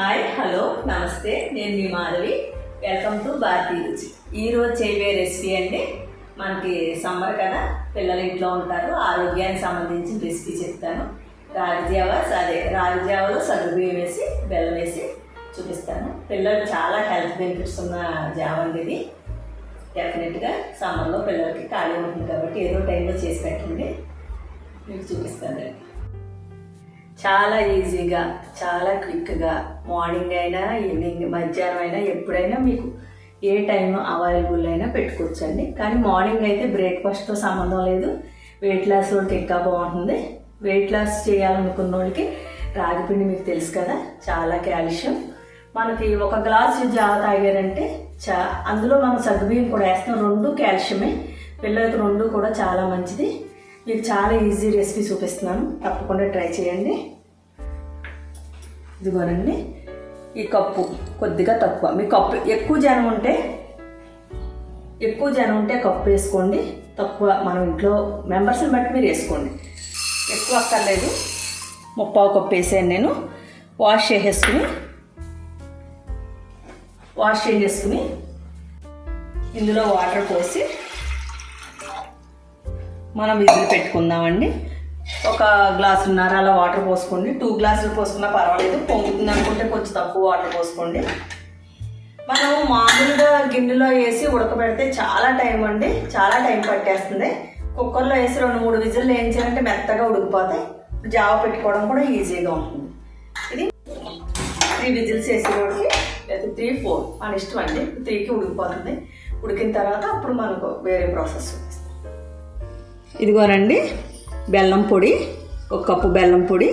Hi hello నమస్తే నేను మీ మాధవి. వెల్కమ్ టు భారతీ రుచి ఈరోజు చేయబోయే రెసిపీ అండి మనకి సమ్మర్ కదా పిల్లలు ఇంట్లో ఉంటారు ఆరోగ్యానికి సంబంధించిన రెసిపీ చెప్తాను. రాగి జావా అదే రాగి జావలో సగ్గుబియ్యం వేసి బెల్లం వేసి చూపిస్తాను. పిల్లలు చాలా హెల్త్ బెనిఫిట్స్ ఉన్న జావ అండి ఇది. డెఫినెట్గా సమ్మర్లో పిల్లలకి ఖాళీ ఉంటుంది కాబట్టి ఏదో టైంలో చేసి పెట్టండి. మీకు చూపిస్తానండి చాలా ఈజీగా చాలా క్విక్గా మార్నింగ్ అయినా ఈవినింగ్ మధ్యాహ్నం అయినా ఎప్పుడైనా మీకు ఏ టైం అవైలబుల్ అయినా పెట్టుకోవచ్చండి. కానీ మార్నింగ్ అయితే బ్రేక్ఫాస్ట్తో సంబంధం లేదు. వెయిట్ లాస్ వాళ్ళకి ఇంకా బాగుంటుంది. వెయిట్ లాస్ చేయాలనుకున్న వాళ్ళకి రాగిపిండి మీకు తెలుసు కదా చాలా కాల్షియం. మనకి ఒక గ్లాసు జావ తాగారంటే చా అందులో మనం సగ్గుబియ్యం కూడా వేస్తాం. రెండు కాల్షియమే. పిల్లలకి రెండు కూడా చాలా మంచిది. మీకు చాలా ఈజీ రెసిపీ చూపిస్తున్నాను. తప్పకుండా ట్రై చేయండి. ఇదిగోనండి. ఈ కప్పు కొద్దిగా తక్కువ. మీ కప్పు ఎక్కువ జనం ఉంటే ఎక్కువ జనం ఉంటే కప్పు వేసుకోండి. తక్కువ మనం ఇంట్లో మెంబర్స్ని బట్టి మీరు వేసుకోండి. ఎక్కువ అక్కర్లేదు. ముప్పావు కప్పు వేసాను నేను. వాష్ చేసేసుకుని వాష్ చేసేసుకుని ఇందులో వాటర్ పోసి మనం విజిల్ పెట్టుకుందామండి. ఒక గ్లాసున్నర అలా వాటర్ పోసుకోండి. టూ గ్లాసులు పోసుకున్నా పర్వాలేదు. పొంగుతుంది అనుకుంటే కొంచెం తక్కువ వాటర్ పోసుకోండి. మనం మామూలుగా గిన్నెలో వేసి ఉడకబెడితే చాలా టైం అండి. చాలా టైం పట్టేస్తుంది. కుక్కర్లో వేసి రెండు మూడు విజిల్లు వేయించాలంటే మెత్తగా ఉడికిపోతాయి. జావ పెట్టుకోవడం కూడా ఈజీగా ఉంటుంది. ఇది త్రీ విజిల్స్ వేసేవాడికి లేదా త్రీ ఫోర్ మన ఇష్టం అండి. త్రీకి ఉడికిపోతుంది. ఉడికిన తర్వాత అప్పుడు మనకు వేరే ప్రాసెస్ ఇదిగోనండి బెల్లం పొడి ఒక కప్పు బెల్లం పొడి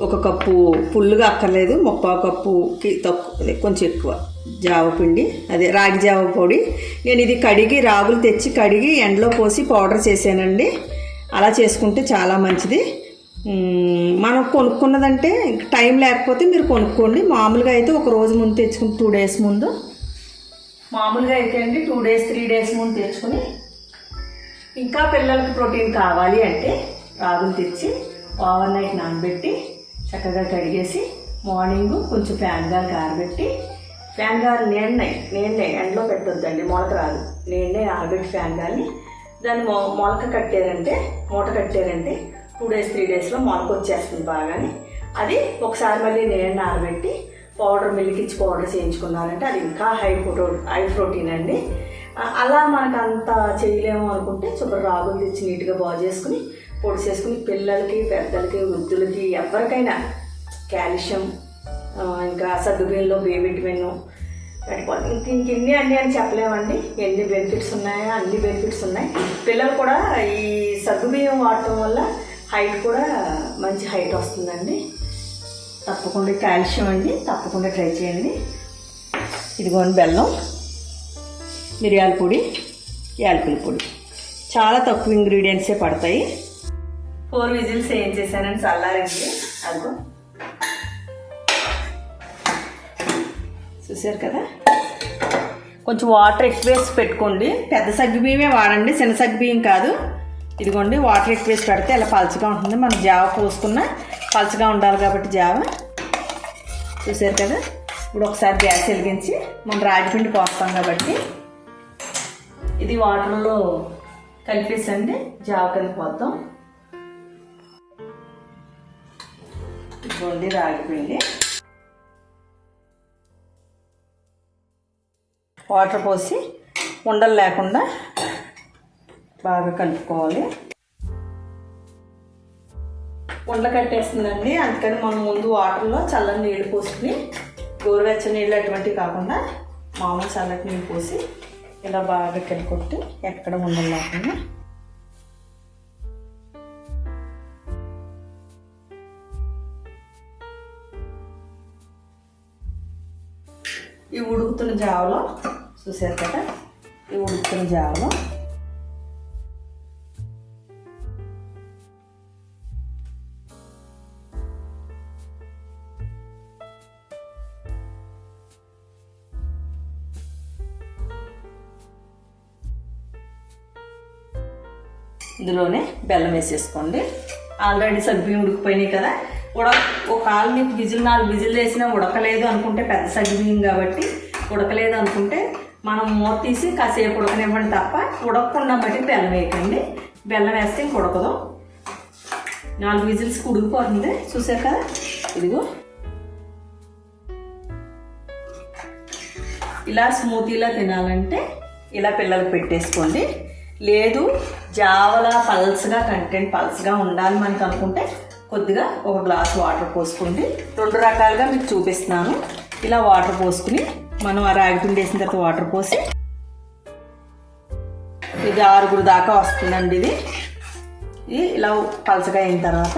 ఒక కప్పు ఫుల్గా అక్కర్లేదు ముప్పా కప్పుకి తక్కువ కొంచెం ఎక్కువ జావ పిండి అదే రాగి జావ పొడి. నేను ఇది కడిగి రాగులు తెచ్చి కడిగి ఎండలో పోసి పౌడర్ చేశానండి. అలా చేసుకుంటే చాలా మంచిది. మనం కొనుక్కున్నదంటే టైం లేకపోతే మీరు కొనుక్కోండి. మామూలుగా అయితే ఒక రోజు ముందు తెచ్చుకుని టూ డేస్ ముందు. మామూలుగా అయితే అండి టూ డేస్ త్రీ డేస్ ముందు తెచ్చుకుని ఇంకా పిల్లలకి ప్రోటీన్ కావాలి అంటే రాగులు తెచ్చి ఓవర్ నైట్ నానబెట్టి చక్కగా కడిగేసి మార్నింగ్ కొంచెం ఫ్యాన్ గారు కారబెట్టి ఫ్యాన్ గారు నేనే నేనే ఎండలో పెట్టొద్దండి మొలక రాదు. నేనే ఆరబెట్టి ఫ్యాన్ గారిని దాన్ని మొ మొలక కట్టారంటే మూట కట్టారంటే టూ డేస్ త్రీ డేస్లో మొలక వచ్చేస్తుంది బాగానే. అది ఒకసారి మళ్ళీ నేను ఆరబెట్టి పౌడర్ మిల్క్ ఇచ్చి పౌడర్ చేయించుకున్నారంటే అది ఇంకా హై ప్రో హై ప్రోటీన్ అండి. అలా మనకు అంత చేయలేము అనుకుంటే శుభ్ర రాగులు తెచ్చి నీట్గా బాగు చేసుకుని పొడి చేసుకుని పిల్లలకి పెద్దలకి వృద్ధులకి ఎవరికైనా కాల్షియం ఇంకా సగ్గుబియ్యంలో బే విటమిన్ పెట్టుకోవాలి ఇంక ఇన్ని అన్ని అని చెప్పలేమండి. ఎన్ని బెనిఫిట్స్ ఉన్నాయో? అన్ని బెనిఫిట్స్ ఉన్నాయి. పిల్లలు కూడా ఈ సగ్గుబియ్యం వాడటం వల్ల హైట్ కూడా మంచి హైట్ వస్తుందండి. తప్పకుండా కాల్షియం అండి. తప్పకుండా ట్రై చేయండి. ఇదిగోండి బెల్లం. మిరియాల పొడి యాలకుల పొడి. చాలా తక్కువ ఇంగ్రీడియంట్సే పడతాయి. ఫోర్ విజిల్స్ ఏం చేశానని చల్లారండి అదిగో. చూసారు కదా? కొంచెం వాటర్ ఎక్కువ వేసి పెట్టుకోండి. పెద్ద సగ్గుబియ్యమే వాడండి చిన్న సగ్గుబియ్యం కాదు. ఇదిగోండి వాటర్ ఎక్కువ వేసి పెడితే ఇలా పలుచగా ఉంటుంది. మనం జావ పోసుకున్న పలుచగా ఉండాలి కాబట్టి జావ. చూసారు కదా? ఇప్పుడు ఒకసారి గ్యాస్ వెలిగించి మనం రాగిపిండి పోస్తాం కాబట్టి ఇది వాటర్లో కలిపేసండి జావ కింద పోద్దాం. ఇదిగోండి రాగిపిండి వాటర్ పోసి ఉండలు లేకుండా బాగా కలుపుకోవాలి. ఉండ కట్టేస్తుందండి అందుకని మనం ముందు వాటర్లో చల్లని నీళ్ళు పోసుకుని గోరువెచ్చని నీళ్ళు అటువంటివి కాకుండా మామూలు చల్లటి నీళ్ళు పోసి ఇలా బాగా కలికొట్టి ఎక్కడ ఉండలు ఈ ఉడుకుతున్న జావలో చూసారు కదా? ఈ ఉడుకుతున్న జావలో ఇందులోనే బెల్లం వేసేసుకోండి. ఆల్రెడీ సగ్గుబియ్యం ఉడికిపోయినాయి కదా. ఉడక ఒక కాలు మీకు విజిల్ నాలుగు విజిల్ వేసినా ఉడకలేదు అనుకుంటే పెద్ద సగ్గుబియ్యం కాబట్టి ఉడకలేదు అనుకుంటే మనం మూత తీసి కాసేపు ఉడకనివ్వండి తప్ప ఉడకకుండా బట్టి బెల్లం వేయకండి. బెల్లం వేస్తే ఇంక ఉడకదు. నాలుగు విజిల్స్కి ఉడికిపోతుంది. చూసారు కదా? ఇదిగో. ఇలా స్మూతీలా తినాలంటే ఇలా పిల్లలకు పెట్టేసుకోండి. లేదు జావలా పల్స్గా కంటెంట్ పల్స్గా ఉండాలి మనకు అనుకుంటే కొద్దిగా ఒక గ్లాస్ వాటర్ పోసుకోండి. రెండు రకాలుగా మీకు చూపిస్తున్నాను. ఇలా వాటర్ పోసుకుని మనం ఆ రాగిపిండి వేసిన తర్వాత వాటర్ పోసి ఇది ఆరుగురు దాకా వస్తుందండి ఇది. ఇది ఇలా పలసగా అయిన తర్వాత.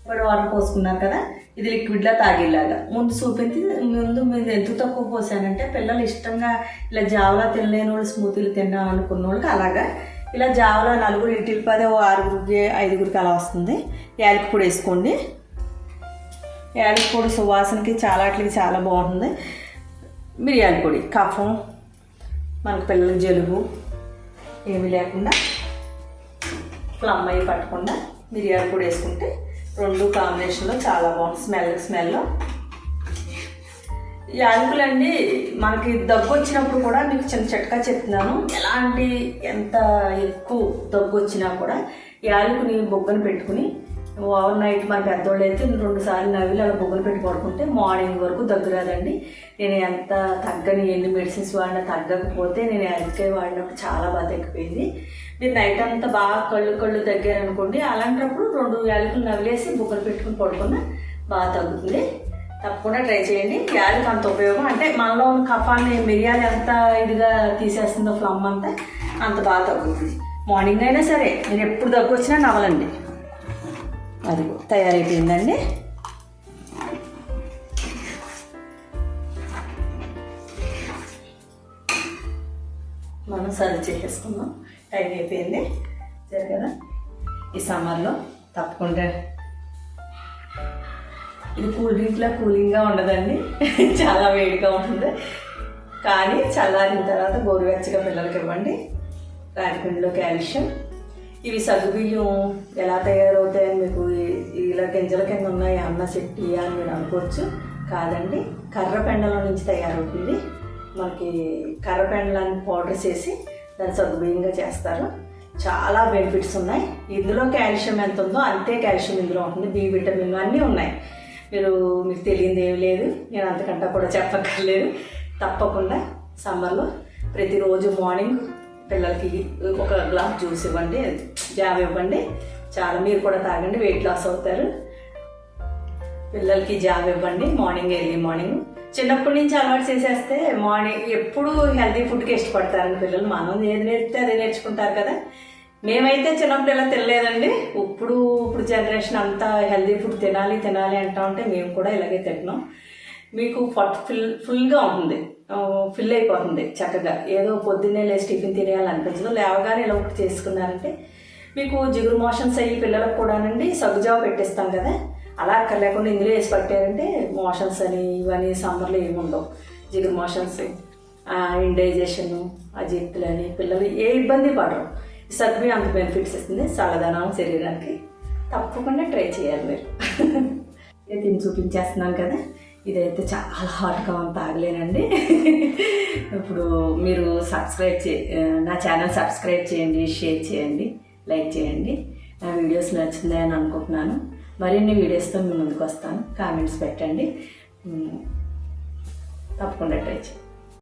ఇప్పుడు వాటర్ పోసుకున్నారు కదా ఇది లిక్విడ్లా తాగేలాగా. ముందు చూపించి ముందు మీరు ఎంత తక్కువ పోసానంటే పిల్లలు ఇష్టంగా ఇలా జావలా తినలేని వాళ్ళు స్మూతీలు తిన్నాం అనుకున్న వాళ్ళకి అలాగా ఇలా జావలా నలుగురు ఇంటికి పదే ఓ ఆరుగురికి ఐదుగురికి అలా వస్తుంది. యాలకి పొడి వేసుకోండి. యాలకి పొడి సువాసనకి చాలా వాటికి చాలా బాగుంటుంది. మిరియాల పొడి కఫం మనకు పిల్లలకి జలుబు ఏమీ లేకుండా ప్లమ్ అయ్యి పట్టకుండా మిరియాల పొడి వేసుకుంటే రెండు కాంబినేషన్లో చాలా బాగుంది. స్మెల్ స్మెల్ యాలకులండి మనకి దగ్గు వచ్చినప్పుడు కూడా మీకు చిన్న చిట్కా చెప్తున్నాను. ఎలాంటి ఎంత ఎక్కువ దగ్గు వచ్చినా కూడా యాలకుని బొగ్గను పెట్టుకుని ఓవర్ నైట్ మన పెద్దోళ్ళు అయితే రెండు సార్లు నవ్వులు అలా బొగ్గులు పెట్టి పడుకుంటే మార్నింగ్ వరకు తగ్గురాదండి నేను ఎంత తగ్గని ఎన్ని మెడిసిన్స్ వాడినా తగ్గకపోతే నేను యాలకాయ వాడినప్పుడు చాలా బాగా తగ్గిపోయింది మీరు నైట్ అంతా బాగా కళ్ళు కళ్ళు తగ్గారనుకోండి అలాంటప్పుడు రెండు యాలకులు నవ్వులేసి బొగ్గులు పెట్టుకుని పడుకున్నా బాగా తగ్గుతుంది. తప్పకుండా ట్రై చేయండి. యాలకి అంత ఉపయోగం అంటే మనలో ఉన్న కఫాన్ని మిరియాలు ఎంత ఇదిగా తీసేస్తుందో ఫ్లమ్ అంతా అంత బాగా తగ్గుతుంది. మార్నింగ్ అయినా సరే నేను ఎప్పుడు దగ్గు వచ్చినా నవ్వలండి. అది తయారైపోయిందండి. మనం సర్వ్ చేసేసుకుందాం. టైం అయిపోయింది. సరే కదా? ఈ సమ్మర్లో తప్పకుండా ఇది కూల్ డ్రింక్లా కూలింగ్గా ఉండదండి. చాలా వేడిగా ఉంటుంది. కానీ చల్లారిన తర్వాత గోరువెచ్చగా పిల్లలకి ఇవ్వండి. రాగిపిండిలో కాల్షియం. ఇవి సగ్గుబియ్యం ఎలా తయారవుతాయని మీకు ఇలా గింజల కింద ఉన్నాయి అన్న చెట్టి అని మీరు అనుకోవచ్చు. కాదండి కర్ర పెండల నుంచి తయారవుతుంది. మనకి కర్ర పెండలాన్ని పౌడర్ చేసి దాన్ని సగ్గుబియ్యంగా చేస్తారు. చాలా బెనిఫిట్స్ ఉన్నాయి. ఇందులో కాల్షియం ఎంత ఉందో అంతే కాల్షియం ఇందులో ఉంటుంది. బి విటమిన్ అన్నీ ఉన్నాయి. మీరు మీకు తెలియదు ఏమి లేదు. నేను అంతకంటే కూడా చెప్పక్కర్లేదు. తప్పకుండా సమ్మర్లో ప్రతిరోజు మార్నింగ్ పిల్లలకి ఒక గ్లాస్ జ్యూస్ ఇవ్వండి జామ్ ఇవ్వండి. చాలా మీరు కూడా తాగండి వెయిట్ లాస్ అవుతారు. పిల్లలకి జాబ్ ఇవ్వండి మార్నింగ్ ఎర్లీ మార్నింగ్ చిన్నప్పటి నుంచి అలవాటు చేసేస్తే మార్నింగ్ ఎప్పుడు హెల్తీ ఫుడ్కి ఇష్టపడతారండి పిల్లలు. మనం ఏది నేర్పితే అదే నేర్చుకుంటారు కదా. మేమైతే చిన్నప్పుడు ఇలా తినలేదండి. ఇప్పుడు ఇప్పుడు జనరేషన్ అంతా హెల్తీ ఫుడ్ తినాలి తినాలి అంటా ఉంటే మేము కూడా ఇలాగే తింటున్నాం. మీకు ఫుల్ ఫుల్గా ఉంటుంది. ఫిల్ అయిపోతుంది చక్కగా. ఏదో పొద్దున్నే లేచి టిఫిన్ తినేయాలనిపించదు. లేవగానే ఇలా ఒకటి చేసుకున్నారంటే మీకు జిగురు మోషన్స్ అయ్యి పిల్లలకు కూడానండి సగ్గుజావ పెట్టిస్తాం కదా. అలా అక్కడ లేకుండా ఇందులో వేసి పట్టారంటే మోషన్స్ అని ఇవన్నీ సమ్మర్లో ఏమి ఉండవు. జిగురు మోషన్స్ ఇండైజేషన్ అజీర్తులు అని పిల్లలు ఏ ఇబ్బంది పడరు. ఈ సగ్గు అంత బెనిఫిట్స్ ఇస్తుంది చల్లదనం శరీరానికి. తప్పకుండా ట్రై చేయాలి మీరు. నేను తిని చూపించేస్తున్నాను కదా. ఇదైతే చాలా హాట్గా తాగలేనండి. ఇప్పుడు మీరు సబ్స్క్రైబ్ చే నా ఛానల్ సబ్స్క్రైబ్ చేయండి షేర్ చేయండి లైక్ చేయండి. నా వీడియోస్ నచ్చున్నాయని అనుకుంటున్నాను. మరిన్ని వీడియోస్తో మీ ముందుకు వస్తాను కామెంట్స్ పెట్టండి. తప్పకుండా ట్రై చేయండి.